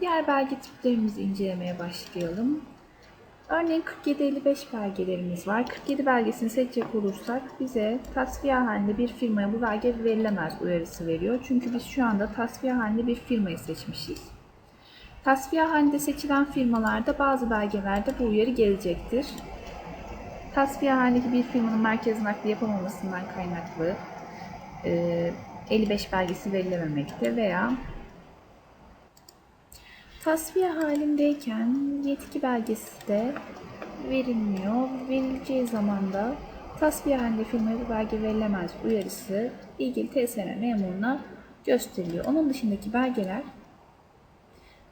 Diğer belge tiplerimizi incelemeye başlayalım. Örneğin 47-55 belgelerimiz var. 47 belgesini seçecek olursak bize tasfiye halinde bir firmaya bu belge verilemez uyarısı veriyor. Çünkü biz şu anda tasfiye halinde bir firmayı seçmişiz. Tasfiye halinde seçilen firmalarda bazı belgelerde bu uyarı gelecektir. Tasfiye halindeki bir firmanın merkez nakli yapamamasından kaynaklı e, 55 belgesi verilememekte veya tasfiye halindeyken yetki belgesi de verilmiyor. Verileceği zaman da tasfiye halinde firmaya bu belge verilemez uyarısı ilgili TSN memuruna gösteriliyor. Onun dışındaki belgeler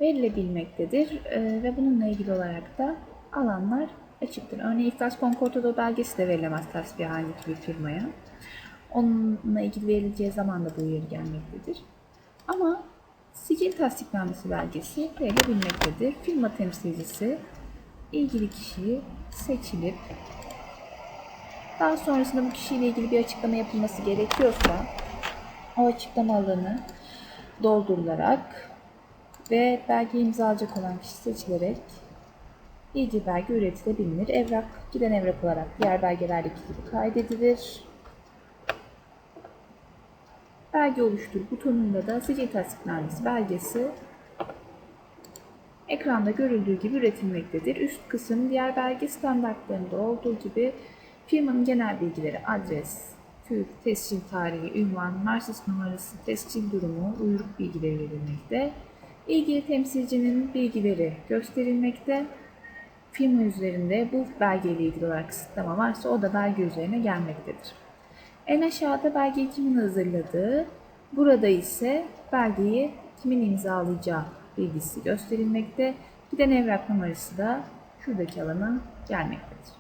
verilebilmektedir ve bununla ilgili olarak da alanlar açıktır. Örneğin İflas Konkordato belgesi de verilemez tasfiye halindeki bir firmaya. Onunla ilgili verileceği zaman da bu uyarı gelmektedir. Ama sicil tasdiknamesi belgesi verilebilmektedir. Firma temsilcisi ilgili kişiyi seçilip daha sonrasında bu kişiyle ilgili bir açıklama yapılması gerekiyorsa o açıklama alanı doldurularak ve belge imzalayacak olan kişi seçilerek ilgili belge üretilebilir. Evrak giden evrak olarak diğer belgelerdeki gibi kaydedilir. Belge oluştur butonunda da sicil tasdiknamesi belgesi ekranda görüldüğü gibi üretilmektedir. Üst kısım diğer belge standartlarında olduğu gibi firmanın genel bilgileri, adres, TÜV, tescil tarihi, ünvan, marsis numarası, tescil durumu, uyruk bilgileri verilmekte. İlgili temsilcinin bilgileri gösterilmekte. Firma üzerinde bu belgeyle ilgili olarak kısıtlama varsa o da belge üzerine gelmektedir. En aşağıda belgeyi kimin hazırladığı, burada ise belgeyi kimin imzalayacağı bilgisi gösterilmekte. Giden evrak numarası da şuradaki alana gelmektedir.